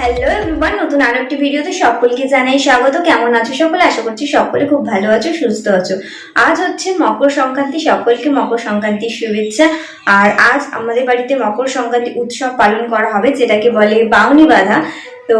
Hello everyone নতুন আরও একটি ভিডিওতে সকলকে জানাই স্বাগত। কেমন আছো সকলে? আশা করছি সকলে খুব ভালো আছো, সুস্থ আছো। আজ হচ্ছে মকর সংক্রান্তি, সকলকে মকর সংক্রান্তির শুভেচ্ছা। আর আজ আমাদের বাড়িতে মকর সংক্রান্তি উৎসব পালন করা হবে, যেটাকে বলে বাউনি বাঁধা। তো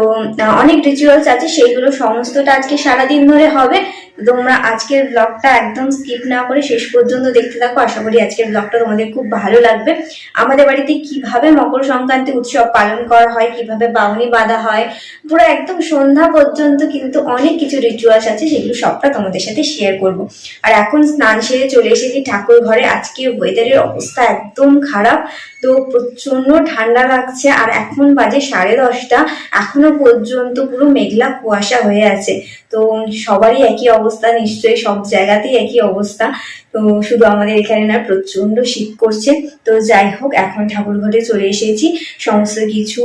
অনেক রিচুয়ালস আছে, সেইগুলো সমস্তটা আজকে সারাদিন ধরে হবে। তোমরা আজকের ব্লগটা একদম স্কিপ না করে শেষ পর্যন্ত দেখতে থাকো। আশা করি আজকের ব্লগটা তোমাদের খুব ভালো লাগবে। আমাদের বাড়িতে কীভাবে মকর সংক্রান্তি উৎসব পালন করা হয়, কীভাবে বাউনি বাঁধা হয়, পুরো একদম সন্ধ্যা পর্যন্ত কিন্তু অনেক কিছু রিচুয়ালস আছে, সেগুলো সবটা তোমাদের সাথে শেয়ার করব। আর এখন স্নান সেরে চলে এসেছি ঠাকুর ঘরে। আজকে ওয়েদারের অবস্থা একদম খারাপ, তো প্রচণ্ড ঠান্ডা লাগছে। আর এখন বাজে সাড়ে দশটা। এখনও পর্যন্ত পুরো মেঘলা কুয়াশা হয়ে আছে। তো সবারই একই অবস্থা। নিশ্চয়ই সব জায়গাতেই একই অবস্থা। তো শুধু আমাদের এখানে না প্রচণ্ড শীত করছে। তো যাই হোক, এখন ঠাকুর ঘরে চলে এসেছি। সমস্ত কিছু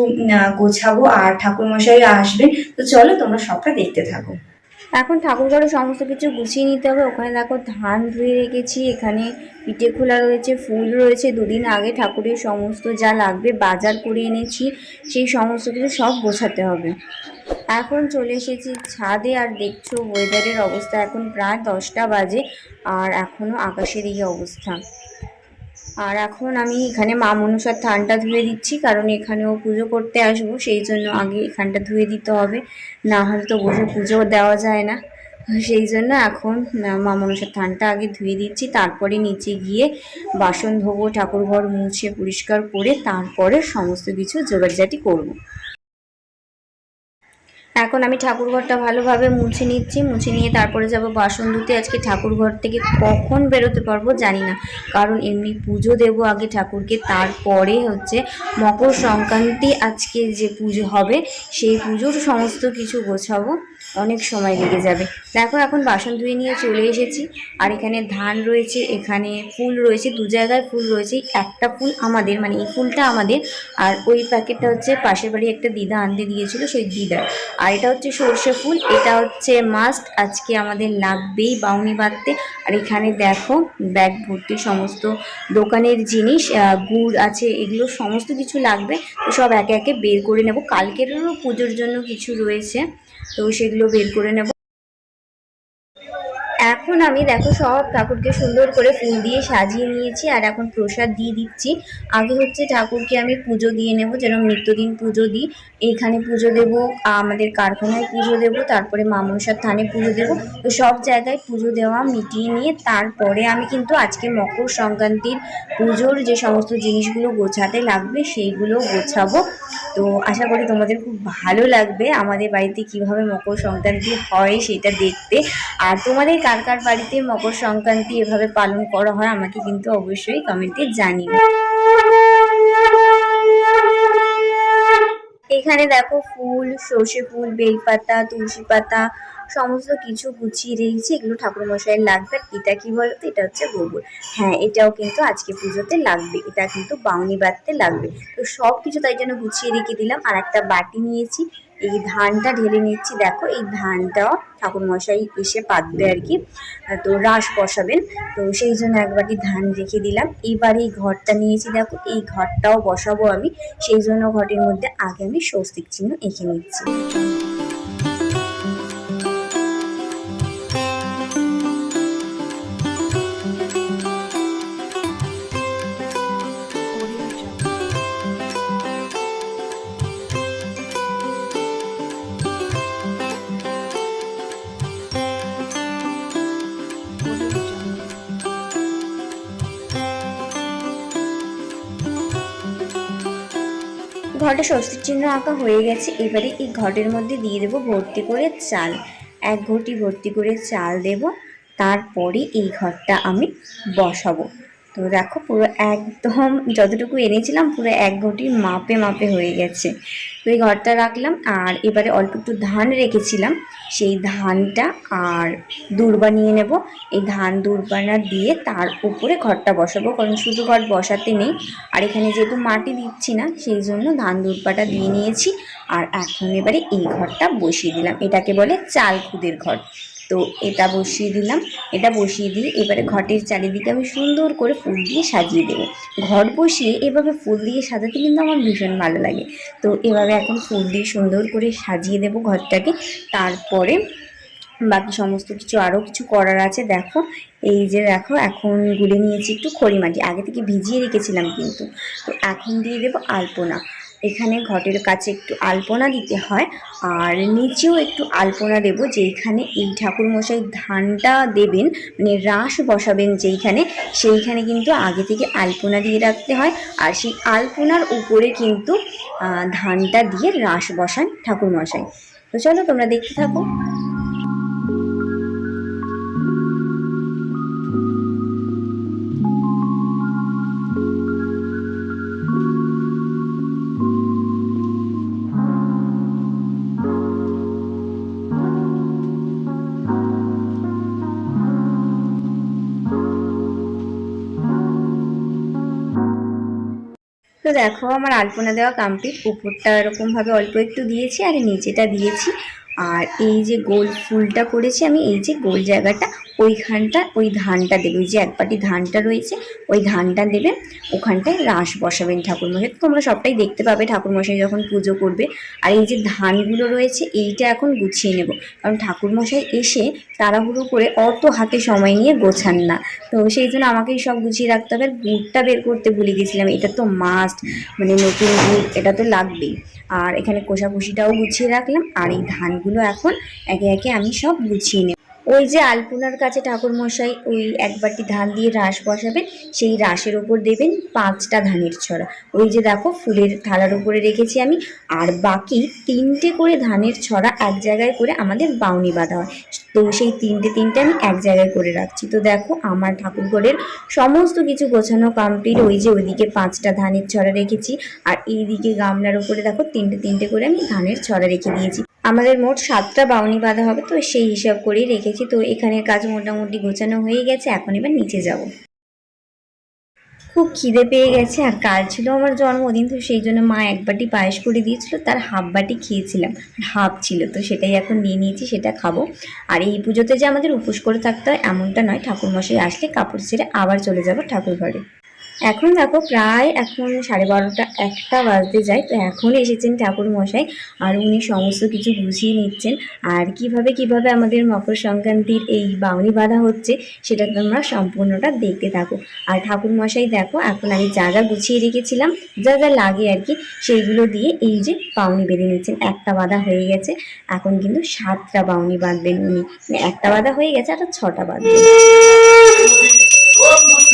গোছাবো আর ঠাকুর মশাই আসবেন। তো চলো, তোমরা সবটা দেখতে থাকো। এখন ঠাকুর ঘরে সমস্ত কিছু গুছিয়ে নিতে হবে। ওখানে দেখো, ধান ধুয়ে রেখেছি। এখানে পিঠে খোলা রয়েছে, ফুল রয়েছে। দুদিন আগে ঠাকুরের সমস্ত যা লাগবে বাজার করে এনেছি। সেই সমস্ত কিছু সব গোছাতে হবে। এখন চলে এসেছি ছাদে আর দেখছ ওয়েদারের অবস্থা। এখন প্রায় দশটা বাজে আর এখনও আকাশের এই অবস্থা। আর এখন আমি এখানে মা মনসার থানটা ধুয়ে দিচ্ছি, কারণ এখানেও পুজো করতে আসব, সেই জন্য আগে এখানটা ধুয়ে দিতে হবে। না হলে তো বসে পুজো দেওয়া যায় না। সেই জন্য এখন মা মনসার থানটা আগে ধুয়ে দিচ্ছি, তারপরে নিচে গিয়ে বাসন ধোবো ঠাকুর ঘর মুছে পরিষ্কার করে তারপরে সমস্ত কিছু জোগাড়জাটি করব। এখন আমি ঠাকুরঘরটা ভালোভাবে মুছে নিচ্ছি, মুছে নিয়ে তারপরে যাব বাসন ধুতে। আজকে ঠাকুরঘর থেকে কখন বেরোতে পারব জানি না। কারণ এমনি পুজো দেব আগে ঠাকুরকে, তারপরে হচ্ছে মকর সংক্রান্তি আজকে যে পুজো হবে, সেই পুজোর সমস্ত কিছু গোছাবো। অনেক সময় লেগে যাবে। দেখো, এখন বাসন ধুয়ে নিয়ে চলে এসেছি। আর এখানে ধান রয়েছে, এখানে ফুল রয়েছে, দু জায়গায় ফুল রয়েছে, একটা ফুল আমাদের মানে এই ফুলটা আমাদের। আর ওই প্যাকেটটা হচ্ছে পাশের বাড়ি একটা দিদা আনতে দিয়েছিল, সেই দিদার। আর এটা হচ্ছে সর্ষে ফুল, এটা হচ্ছে মাস্ট আজকে আমাদের লাগবেই বাউনি বাঁধতে। আর এখানে দেখো, ব্যাগ ভর্তি সমস্ত দোকানের জিনিস গুড় আছে, এগুলো সমস্ত কিছু লাগবে। সব একে একে বের করে নেব। কালকেরও পুজোর জন্য কিছু রয়েছে। তো সেগুলো বের করে নেব। এখন আমি দেখো সব ঠাকুরকে সুন্দর করে ফুল দিয়ে সাজিয়ে নিয়েছি, আর এখন প্রসাদ দিয়ে দিচ্ছি। আগে হচ্ছে ঠাকুরকে আমি পুজো দিয়ে নেব, যেরকম নিত্যদিন পুজো দিই। এইখানে পুজো দেব, আমাদের কারখানায় পুজো দেব, তারপরে মামনসার থানে পুজো দেব। তো সব জায়গায় পুজো দেওয়া মিটিয়ে নিয়ে তারপরে আমি কিন্তু আজকে মকর সংক্রান্তির পুজোর যে সমস্ত জিনিসগুলো গোছাতে লাগবে, সেইগুলো গোছাবো। তো আশা করি তোমাদের খুব ভালো লাগবে আমাদের বাড়িতে কীভাবে মকর সংক্রান্তি হয় সেটা দেখতে। আর তোমাদের কার কার বাড়িতে মকর সংক্রান্তি এভাবে পালন করা হয়, আমাকে কিন্তু অবশ্যই কমেন্টে জানিও। এখানে দেখো ফুল, সর্ষে ফুল, বেলপাতা, তুলসী পাতা, সমস্ত কিছু গুছিয়ে রেখেছি। এগুলো ঠাকুর মশাইয়ের লাগবে। এটা কি বলতো? এটা হচ্ছে গোবর। হ্যাঁ এটাও কিন্তু আজকে পুজোতে লাগবে। এটা কিন্তু বাউনি বাঁধতে লাগবে। তো সব কিছু তাই জন্য গুছিয়ে রেখে দিলাম। আর একটা বাটি নিয়েছি। এই ধানটা ঢেলে নিচ্ছি। দেখো, এই ধানটাও ঠাকুরমশাই এসে পাতবে আর কি তো রাস বসাবেন। তো সেই জন্য একবারই ধান রেখে দিলাম। এইবার এই ঘরটা নিয়েছি। দেখো, এই ঘরটাও বসাবো আমি। সেই জন্য ঘরের মধ্যে আগে আমি স্বস্তিক চিহ্ন এঁকে নিচ্ছি। ঘরটা স্বস্তির চিহ্ন আঁকা হয়ে গেছে। এবারে এই ঘরের মধ্যে দিয়ে দেবো ভর্তি করে চাল। এক ঘটি ভর্তি করে চাল দেব। তারপরে এই ঘরটা আমি বসাবো। তো দেখো পুরো একদম যতটুকু এনেছিলাম পুরো এক ঘটির মাপে মাপে হয়ে গেছে। তো এই ঘরটা রাখলাম আর এবারে অল্প একটু ধান রেখেছিলাম। সেই ধানটা আর দূর্বা নিয়ে নেব। এই ধান দূর্বানা দিয়ে তার উপরে ঘরটা বসাবো, কারণ শুধু ঘর বসাতে নেই। আর এখানে যেহেতু মাটি দিচ্ছি না, সেই জন্য ধান দুর্বাটা দিয়ে নিয়েছি। আর এখন এবারে এই ঘরটা বসিয়ে দিলাম। এটাকে বলে চাল খুদের ঘর। তো এটা বসিয়ে দিলাম। এটা বসিয়ে দিয়ে এবারে ঘটের চারিদিকে আমি সুন্দর করে ফুল দিয়ে সাজিয়ে দেবো। ঘট বসিয়ে এভাবে ফুল দিয়ে সাজাতে কিন্তু আমার ভীষণ ভালো লাগে। তো এভাবে এখন ফুল দিয়ে সুন্দর করে সাজিয়ে দেবো ঘরটাকে। তারপরে বাকি সমস্ত কিছু, আরও কিছু করার আছে, দেখো। এই যে দেখো, এখন গুলে নিয়েছি একটু খড়ি মাটি। আগে থেকে ভিজিয়ে রেখেছিলাম কিন্তু। তো এখন দিয়ে দেবো আলপনা। এখানে ঘটের কাছে একটু আলপনা দিতে হয়, আর নিচেও একটু আলপনা দেব, যেইখানে এই ঠাকুরমশাই ধানটা দেবেন মানে রাস বসাবেন যেইখানে, সেইখানে কিন্তু আগে থেকে আলপনা দিয়ে রাখতে হয়, আর সেই আলপনার উপরে কিন্তু ধানটা দিয়ে রাস বসান ঠাকুরমশাই। তো চলো তোমরা দেখতে থাকো। দেখো আমার আলপনা দেওয়া কমপ্লিট উপরটা এরকমভাবে অল্প একটু দিয়েছি আর নিচেটা দিয়েছি। আর এই যে গোল ফুলটা করেছি আমি, এই যে গোল জায়গাটা, ওইখানটা, ওই ধানটা দেবে, ওই যে এক পাটি ধানটা রয়েছে, ওই ধানটা দেবে, ওখানটায় রাস বসাবেন ঠাকুরমশাই। তো তোমরা সবটাই দেখতে পাবে, ঠাকুরমশাই যখন পুজো করবে। আর এই যে ধানগুলো রয়েছে, এইটা এখন গুছিয়ে নেব। কারণ ঠাকুরমশাই এসে তাড়াহুড়ো করে অত হাতে সময় নিয়ে গোছান না। তো সেই জন্য আমাকেই সব গুছিয়ে রাখতে হবে। আর গুড়টা বের করতে ভুলে গেছিলাম, এটা তো মাস্ট মানে নতুন গুড়, এটা তো লাগবেই। আর এখানে কোষাকুষিটাও গুছিয়ে রাখলাম। আর এই ধানগুলো এখন একে একে আমি সব গুছিয়ে নেব। ওই যে আলপনার কাছে ঠাকুরমশাই ওই এক বাটি ধান দিয়ে রাস বসাবেন, সেই রাসের ওপর দেবেন পাঁচটা ধানের ছড়া। ওই যে দেখো ফুলের থালার উপরে রেখেছি আমি, আর বাকি তিনটে করে ধানের ছড়া এক জায়গায় করে আমাদের বাউনি বাঁধা হয়। তো সেই তিনটে তিনটে আমি এক জায়গায় করে রাখছি। তো দেখো আমার ঠাকুরঘরের সমস্ত কিছু গোছানো কমপ্লিট ওই যে ওইদিকে পাঁচটা ধানের ছড়া রেখেছি, আর এইদিকে গামলার উপরে দেখো তিনটে তিনটে করে আমি ধানের ছড়া রেখে দিয়েছি। আমাদের মোট সাতটা বাউনি বাঁধা হবে, তো সেই হিসাব করেই রেখেছি। তো এখানে কাজ মোটামুটি গোছানো হয়ে গেছে, এখন এবার নিচে যাব। খুব খিদে পেয়ে গেছে, আর কাল ছিল আমার জন্মদিন, তো সেই জন্য মা এক বাটি পায়েস করে দিয়েছিল, তার হাফ বাটি খেয়েছিলাম। হাফ ছিল, তো সেটাই এখন নিয়ে নিয়েছি, সেটা খাব। আর এই পুজোতে যে আমাদের উপোস করে থাকতে হয়, এমনটা নয়, ঠাকুরমশাই আসলে কাপড় ছেড়ে আবার চলে যাব ঠাকুর ঘরে এখন দেখো প্রায় এখন সাড়ে বারোটা, একটা বাজতে যায়, তো এখন এসেছেন ঠাকুর মশাই, আর উনি সমস্ত কিছু গুছিয়ে নিচ্ছেন। আর কীভাবে কীভাবে আমাদের মকর সংক্রান্তির এই বাউনি বাঁধা হচ্ছে, সেটা তোমরা সম্পূর্ণটা দেখতে থাকো। আর ঠাকুর মশাই দেখো, এখন আমি যা যা গুছিয়ে রেখেছিলাম, যা যা লাগে আর কি, সেইগুলো দিয়ে এই যে বাউনি বেঁধে নিচ্ছেন। একটা বাঁধা হয়ে গেছে, এখন কিন্তু সাতটা বাউনি বাঁধবেন উনি। মানে একটা বাঁধা হয়ে গেছে, আর ছটা বাঁধবেন।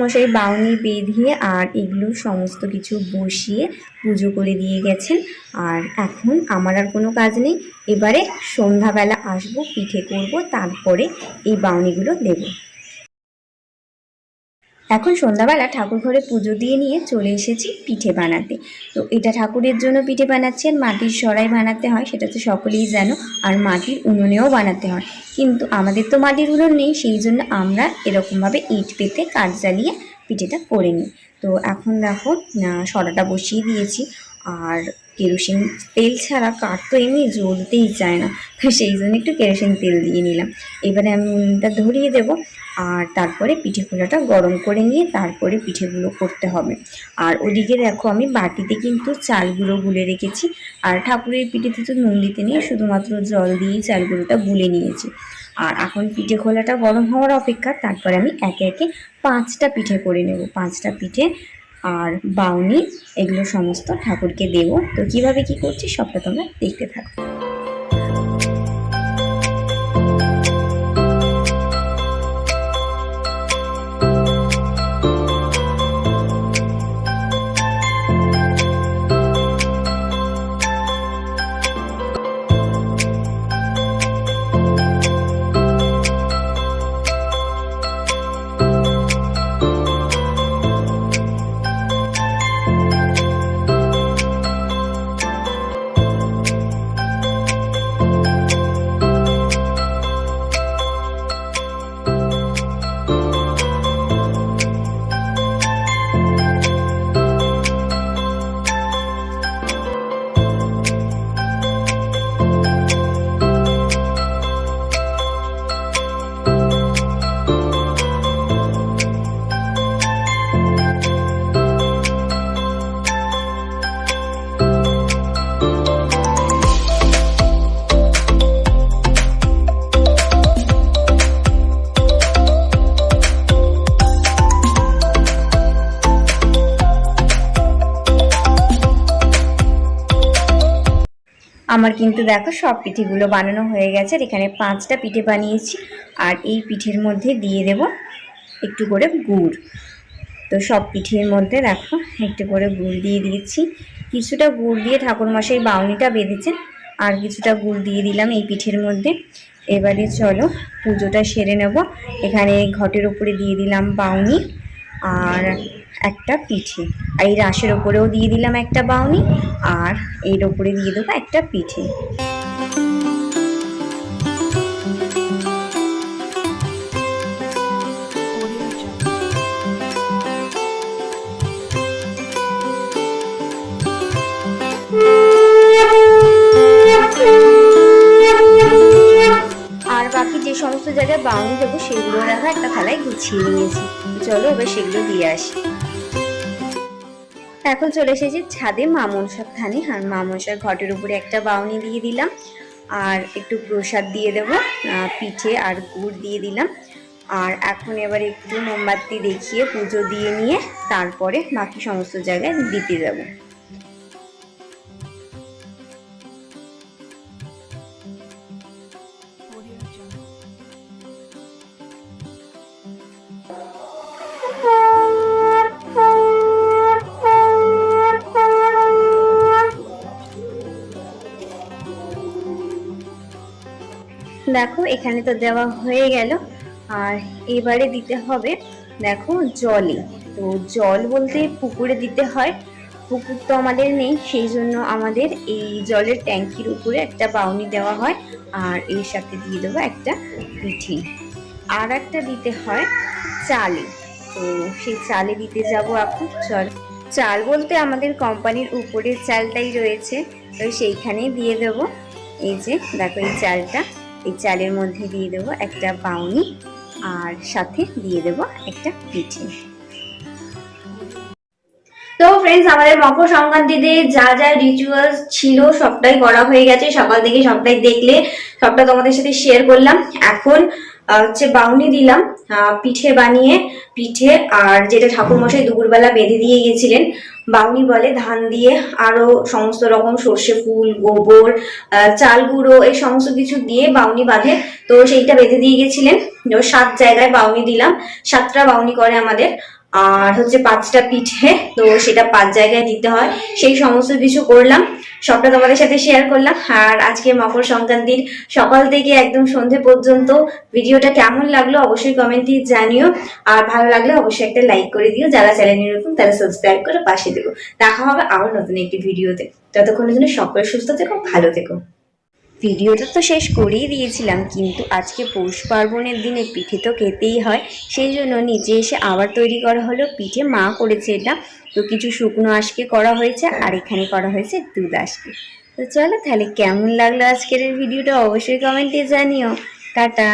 মশাই বাউনি বেঁধিয়ে আর এগুলো সমস্ত কিছু বসিয়ে পুজো করে দিয়ে গেছেন। আর এখন আমার আর কোনো কাজ নেই। এবারে সন্ধ্যাবেলা আসব, পিঠে করব, তারপরে এই বাউনিগুলো দেবো। এখন সন্ধ্যাবেলা ঠাকুর ঘরে পুজো দিয়ে নিয়ে চলে এসেছি পিঠে বানাতে। তো এটা ঠাকুরের জন্য পিঠে বানাচ্ছি আর মাটির সরাই বানাতে হয়, সেটা তো সকলেই জানো, আর মাটির উনুনেও বানাতে হয়। কিন্তু আমাদের তো মাটির উনুন নেই, সেই জন্য আমরা এরকমভাবে ইট পেতে কাঠ জ্বালিয়ে পিঠেটা করে নিই। তো এখন দেখো সরাটা বসিয়ে দিয়েছি, আর কেরোসিন তেল ছাড়া কাঠ তো এমনি জ্বলতেই চায় না। তো সেই জন্য একটু কেরোসিন তেল দিয়ে নিলাম। এবারে আমি উনুনটা ধরিয়ে দেবো আর তারপরে পিঠে খোলাটা গরম করে নিয়ে তারপরে পিঠেগুলো করতে হবে। আর ওদিকে দেখো আমি বাটিতে কিন্তু চালগুলো গুলে রেখেছি। আর ঠাকুরের পিঠেতে তো নুন দিতে নিয়ে শুধুমাত্র জল দিয়েই চালগুলোটা গুলে নিয়েছি। আর এখন পিঠে খোলাটা গরম হওয়ার অপেক্ষা, তারপরে আমি একে একে পাঁচটা পিঠে করে নেব। পাঁচটা পিঠে আর বাউনি, এগুলো সমস্ত ঠাকুরকে দেবো। তো কীভাবে কি করছি, সবটা তোমরা দেখতে থাকো। আমার কিন্তু দেখো সব পিঠেগুলো বানানো হয়ে গেছে আর এখানে পাঁচটা পিঠে বানিয়েছি আর এই পিঠের মধ্যে দিয়ে দেব একটু করে গুড়। তো সব পিঠের মধ্যে দেখো একটু করে গুড় দিয়ে দিয়েছি। কিছুটা গুড় দিয়ে ঠাকুরমশাই বাউনিটা বেঁধেছেন আর কিছুটা গুড় দিয়ে দিলাম এই পিঠের মধ্যে। এবারে চলো পুজোটা সেরে নেব। এখানে ঘটের উপরে দিয়ে দিলাম বাউনি আর একটা পিঠে। আর এই রাশের ওপরেও দিয়ে দিলাম একটা বাউনি, আর এর ওপরে দিয়ে দেবো একটা পিঠে। যে সমস্ত জায়গায় বাউনি দেবো, সেগুলো রাখা একটা থালায় গুছিয়ে নিয়েছি। চলো এবার সেগুলো দিয়ে আসি। এখন চলে এসেছি ছাদে মামনসার থানে আর মামনসার ঘটের উপরে একটা বাউনি দিয়ে দিলাম। আর একটু প্রসাদ দিয়ে দেবো পিঠে আর গুড় দিয়ে দিলাম। আর এখন এবার একটু মোমবাতি দেখিয়ে পুজো দিয়ে নিয়ে তারপরে বাকি সমস্ত জায়গায় দিতে যাব। দেখো, এখানে তো দেওয়া হয়ে গেল। আর এবারে দিতে হবে, দেখো জলে তো জল বলতে পুকুরে দিতে হয়। পুকুর তো আমাদের নেই, সেই জন্য আমাদের এই জলের ট্যাঙ্কির উপরে একটা বাউনি দেওয়া হয়। আর এর সাথে দিয়ে দেবো একটা পিঠি। আর একটা দিতে হয় চালে। তো সেই চালে দিতে যাব এখন, চল। চাল বলতে আমাদের কোম্পানির উপরের চালটাই রয়েছে। তো সেইখানেই দিয়ে দেবো। এই যে, দেখো এই চালটা। এই চালের মধ্যে দিয়ে দেবো একটা বাউনি আর সাথে দিয়ে দেবো একটা পিঠে। তো ফ্রেন্ডস আমাদের মকর সংক্রান্তিতে যা যা রিচুয়ালস ছিল, সবটাই করা হয়ে গেছে। সকাল থেকে সবটাই দেখলে, সবটা তোমাদের সাথে শেয়ার করলাম। এখন হচ্ছে বাউনি দিলাম পিঠে বানিয়ে, পিঠে আর যেটা ঠাকুরমশাই দুপুরবেলা বেঁধে দিয়ে গেছিলেন বাউনি বলে ধান দিয়ে আরও সমস্ত রকম সর্ষে ফুল, গোবর চাল গুঁড়ো, এই সমস্ত কিছু দিয়ে বাউনি বাঁধে। তো সেইটা বেঁধে দিয়ে গেছিলেন। সাত জায়গায় বাউনি দিলাম। সাতটা বাউনি করে আমাদের। আর হচ্ছে পাঁচটা পিঠে, তো সেটা পাঁচ জায়গায় দিতে হয়। সেই সমস্ত কিছু করলাম, সবটা তোমাদের সাথে শেয়ার করলাম। আর আজকে মকর সংক্রান্তির সকাল থেকে একদম সন্ধে পর্যন্ত ভিডিওটা কেমন লাগল অবশ্যই কমেন্টে জানিও। আর ভালো লাগলে অবশ্যই একটা লাইক করে দিও। যারা চ্যানেলে নতুন, তারা সাবস্ক্রাইব করে পাশে দেবো দেখা হবে আবার নতুন একটি ভিডিওতে ততক্ষণের জন্য সকলে সুস্থ থেকো, ভালো থেকো। ভিডিওটা তো শেষ করেই দিয়েছিলাম, কিন্তু আজকে পৌষ পার্বণের দিনে পিঠে তো খেতেই হয়। সেই জন্য নিজে এসে আবার তৈরি করা হলো পিঠে, মা করেছে এটা। তো কিছু শুকনো আজকে করা হয়েছে আর এখানে করা হয়েছে দুধ আজকে তো চলো তাহলে কেমন লাগল আজকের ভিডিওটা অবশ্যই কমেন্টে জানিও। টাটা।